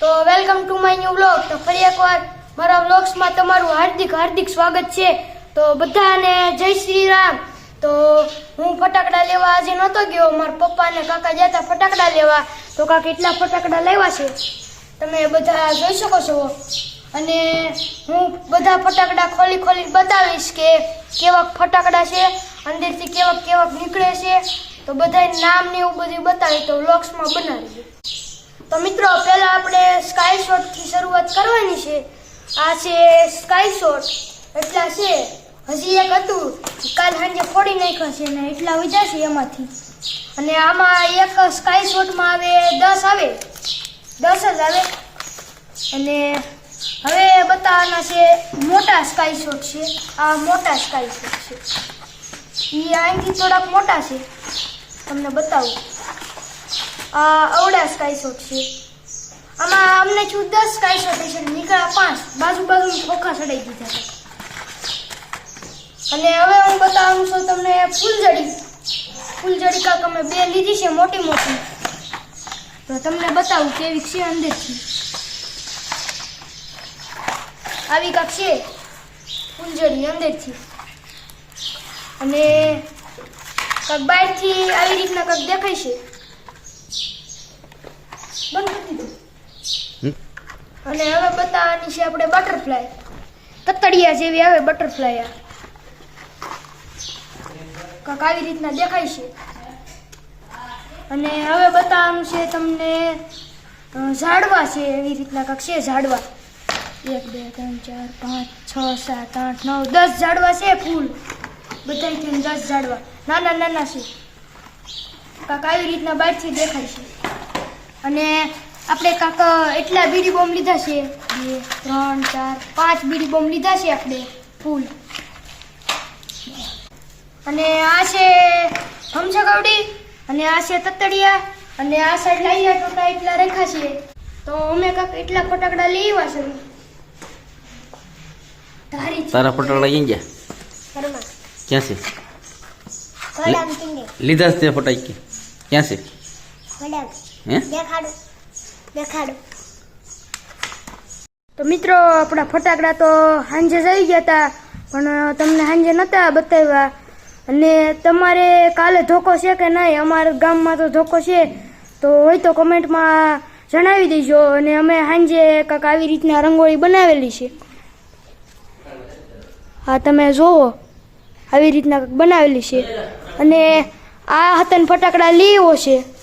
તો welcome to my new blog તો ફરી એકવાર મારા બ્લોગ્સમાં તમારું હાર્દિક હાર્દિક સ્વાગત છે. તો બધાને જય શ્રી રામ. તો હું ફટાકડા લેવા આજે નહોતો ગયો. મારા પપ્પા અને કાકા જતા ફટાકડા લેવા. તો કાકા એટલા ફટાકડા લેવા છે. તમે બધા જોઈ શકો છો. અને હું બધા ફટાકડા ખોલી ખોલી બતાવીશ કે કેવા ફટાકડા છે, અંદરથી કેવા કેવા નીકળે છે. તો બધા નામ ને એવું બધું બતાવી તો વ્લોગ્સમાં બનાવી તો મિત્રો, પહેલા આપણે સ્કાય શોટથી શરૂઆત કરવાની છે. આ છે સ્કાય શોટ એટલા છે. હજી એક હતું. કાલ સાંજે ફોડી નાખ્યા છે ને એટલા વીજા છે એમાંથી. અને આમાં એક સ્કાય શોટમાં આવે દસ આવે. દસ જ આવે. અને હવે બતાવવાના છે મોટા સ્કાય શોટ છે. આ મોટા સ્કાય શોટ છે. એ અહીંથી થોડાક મોટા છે. તમને બતાવું. અવડા સ્કાય શોટ છે. આમાં અમને છું દસ સ્કાય શોટ છે નીકળ્યા પાંચ. બાજુ બાજુ ખોખા ચડાઈ દીધા હતા અને હવે હું બતાવું છું તમને ફૂલજડી ફૂલજડી કાક અમે બે લીધી છે મોટી મોટી. તો તમને બતાવું કેવી છે અંદરથી. આવી કાક છે ફૂલજડી અંદરથી. અને કાંક બહારથી આવી રીતના કાંક દેખાય છે. અને હવે બતાવવાની છે આપણે બટરફ્લાય. તતડિયા જેવી આવે બટરફ્લાય આ. કાંક આવી રીતના દેખાય છે. અને હવે બતાવવાનું છે તમને ઝાડવા છે. એવી રીતના કાંક છે ઝાડવા. એક, બે, ત્રણ, ચાર, પાંચ, છ, સાત, આઠ, નવ, દસ ઝાડવા છે ફૂલ. બધા થઈને દસ ઝાડવા. નાના નાના છે. કાંક આવી રીતના બહારથી દેખાય છે. અને આપણે કાંક એટલા બીડી બોમ્બ લીધા છે? બે ત્રણ ચાર પાંચ બીડી બોમ્બ લીધા છે આપણે ફૂલ. અને આ છે હમસગવડી અને આ છે તતડિયા અને આ સાઈડ લાઈયા ટોટા એટલા રેખા છે. તો અમે કાંક એટલા ફટાકડા લઈ આવ્યા છે. તારા ફટાકડા ક્યાં ગયા. ક્યાં છે? લીધા છે તે ફટાકી ક્યાં છે. તો મિત્રો, આપણા ફટાકડા તો સાંજે જઈ ગયા હતા, પણ તમને સાંજે નહોતા બતાવ્યા. અને તમારે કાલે ધોકો છે કે નહીં? અમારા ગામમાં તો ધોકો છે. તો હોય તો કમેન્ટમાં જણાવી દેજો. અને અમે સાંજે કાંક આવી રીતના રંગોળી બનાવેલી છે. હા, તમે જોવો. આવી રીતના બનાવેલી છે. અને આ હતન ફટાકડા લીવો છે.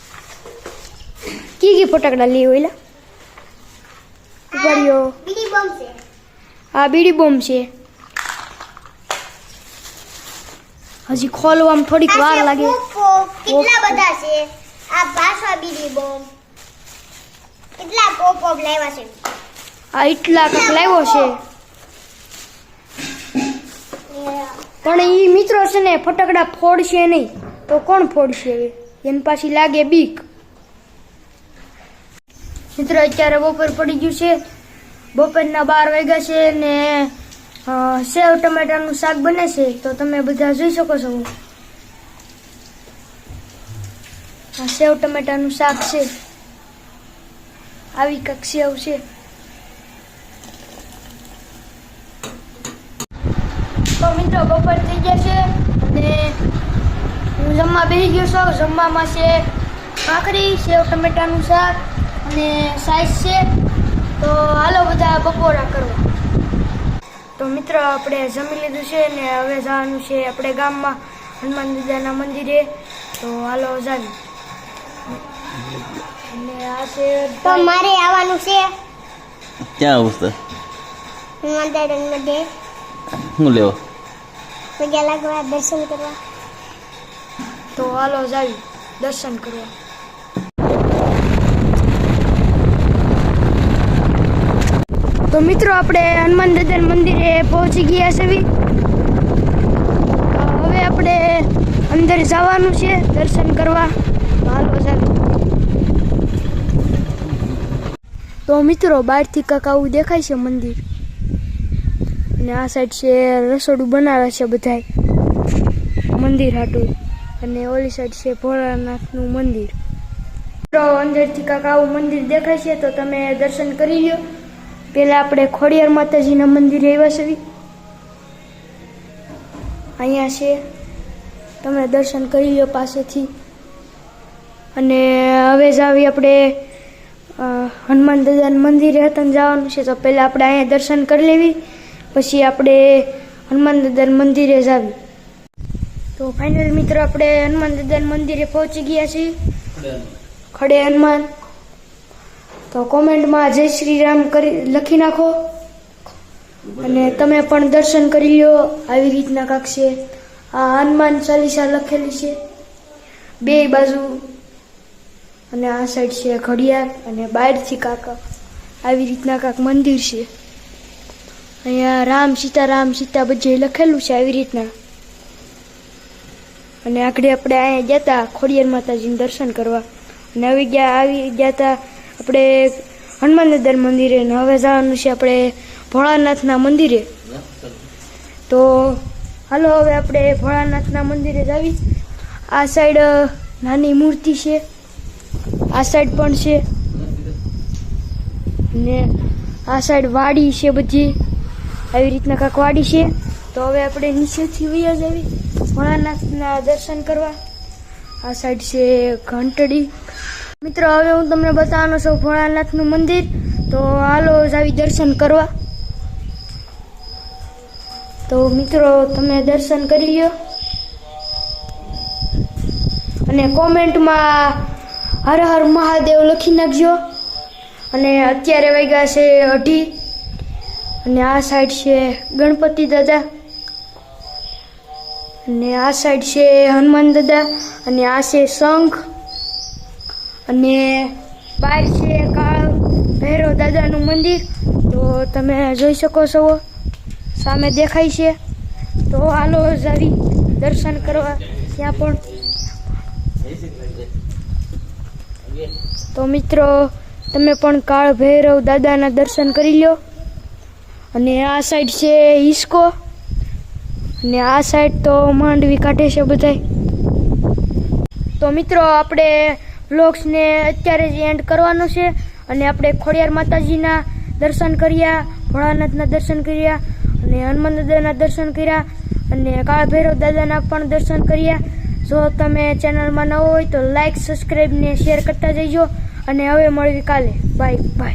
કી કી ફટાકડા લેવો એલા ઉપાડ્યો બીડી બોમ્બ છે આ બીડી બોમ્બ છે હજી ખોલવામાં થોડીક વાર લાગે કેટલા બધા છે આ ભાષા બીડી બોમ્બ કેટલા પોપો લાવ્યા છે આ એટલા કાંક લાવ્યો છે પણ એ મિત્રો છે ને ફટાકડા ફોડશે નહીં તો કોણ ફોડશે હવે એને પાછી લાગે બીક મિત્રો અત્યારે બપોર પડી ગયું છે. બપોરના બાર વાગ્યા છે ને સેવ ટમેટાનું શાક બને છે. તો તમે બધા જોઈ શકો છો. સેવ ટમેટાનું શાક છે. આવી કાંક સેવ છે. તો મિત્રો, બપોર થઈ ગયા છે અને હું જમવા બેસી ગયો છું. જમવામાં છે ભાખરી, સેવ ટમેટાનું શાક અને સાઈઝ છે તો હાલો બધા બપોરા કરવા. તો મિત્રો આપણે જમી લીધું છે ને હવે જવાનું છે આપણે ગામમાં હનુમાન દાદાના મંદિરે. તો હાલો જાવી અને આ છે તો મારે આવવાનું છે. ક્યાં આવું છે? હનુમાન દાદાના મંદિર. શું લેવો? પગે લાગવા દર્શન કરવા. તો હાલો જાવી દર્શન કરવા. તો મિત્રો, આપણે હનુમાન દાદા મંદિરે પહોંચી ગયા છે હવે આપણે અંદર જવાનું છે, દર્શન કરવા. હાલ જાવી તો મિત્રો, બહારથી કાંક આવું દેખાય છે મંદિર. અને આ સાઈડ છે રસોડું બનાવે છે બધાય. મંદિર હાટું. અને ઓલી સાઈડ છે ભોળાનાથનું મંદિર. મિત્રો અંદરથી કાંક આવું મંદિર દેખાય છે, તો તમે દર્શન કરી લ્યો. પહેલા આપણે ખોડિયાર માતાજીના મંદિરે આવ્યા છીએ અહીંયા છે. તમે દર્શન કરી લ્યો પાસેથી. અને હવે જ આવી આપણે હનુમાન દાદાના મંદિરે હતા જવાનું છે. તો પહેલાં આપણે અહીંયા દર્શન કરી લેવી પછી આપણે હનુમાન દાદાના મંદિરે જ આવી. તો ફાઇનલ મિત્રો આપણે હનુમાન દાદાના મંદિરે પહોંચી ગયા છીએ. ખડે હનુમાન તો કોમેન્ટમાં જય શ્રી રામ કરી લખી નાખો. અને તમે પણ દર્શન કરી લો આવી રીતના કાંક છે. આ હનુમાન ચાલીસા લખેલી છે. બે બાજુ. અને આ સાઈડ છે ઘડિયાળ અને બહારથી કાંક આવી રીતના કાંક મંદિર છે. અહીંયા રામ સીતા રામ સીતા બધે લખેલું છે આવી રીતના. અને આગળ આપણે અહીંયા ગયા હતા ખોડિયાર માતાજીનું દર્શન કરવા. અને આવી ગયા આવી ગયા હતા આપણે હનુમાન દાદા મંદિરે ને હવે જવાનું છે આપણે ભોળાનાથના મંદિરે. તો હાલો હવે આપણે ભોળાનાથના મંદિરે જાવી. આ સાઈડ નાની મૂર્તિ છે. આ સાઈડ પણ છે. ને આ સાઈડ વાડી છે બધી. આવી રીતના કાંક વાડી છે. તો હવે આપણે નીચેથી વયા જ આવી ભોળાનાથના દર્શન કરવા. આ સાઈડ છે ઘંટડી. મિત્રો, હવે હું તમને બતાવવાનો છું ભોળાનાથનું મંદિર. તો હાલો આવી દર્શન કરવા. તો મિત્રો, તમે દર્શન કરી લો અને કોમેન્ટમાં હર હર મહાદેવ લખી નાખજો. અને અત્યારે વાગ્યા છે અઢી. અને આ સાઈડ છે ગણપતિ દાદા. અને આ સાઈડ છે હનુમાન દાદા. અને આ છે શંખ. અને બહાર છે કાળ ભૈરવ દાદાનું મંદિર. તો તમે જોઈ શકો છો, સામે દેખાય છે. તો હાલો જાવી દર્શન કરવા ત્યાં પણ. તો મિત્રો, તમે પણ કાળ ભૈરવ દાદાના દર્શન કરી લો અને આ સાઈડ છે હિસ્કો. અને આ સાઈડ તો માંડવી કાઢે છે બધાય. તો મિત્રો, આપણે વ્લોગ્સને અત્યારે જ એન્ડ કરવાનો છે. અને આપણે ખોડિયાર માતાજીના દર્શન કર્યા, ભોળાનાથના દર્શન કર્યા, અને હનુમાન દાદાના દર્શન કર્યા, અને કાળા ભૈરવ દાદાના પણ દર્શન કર્યા. જો તમે ચેનલમાં ન હોય તો લાઈક સબસ્ક્રાઈબ ને શેર કરતા જઈજો. અને હવે મળવી કાલે. Bye bye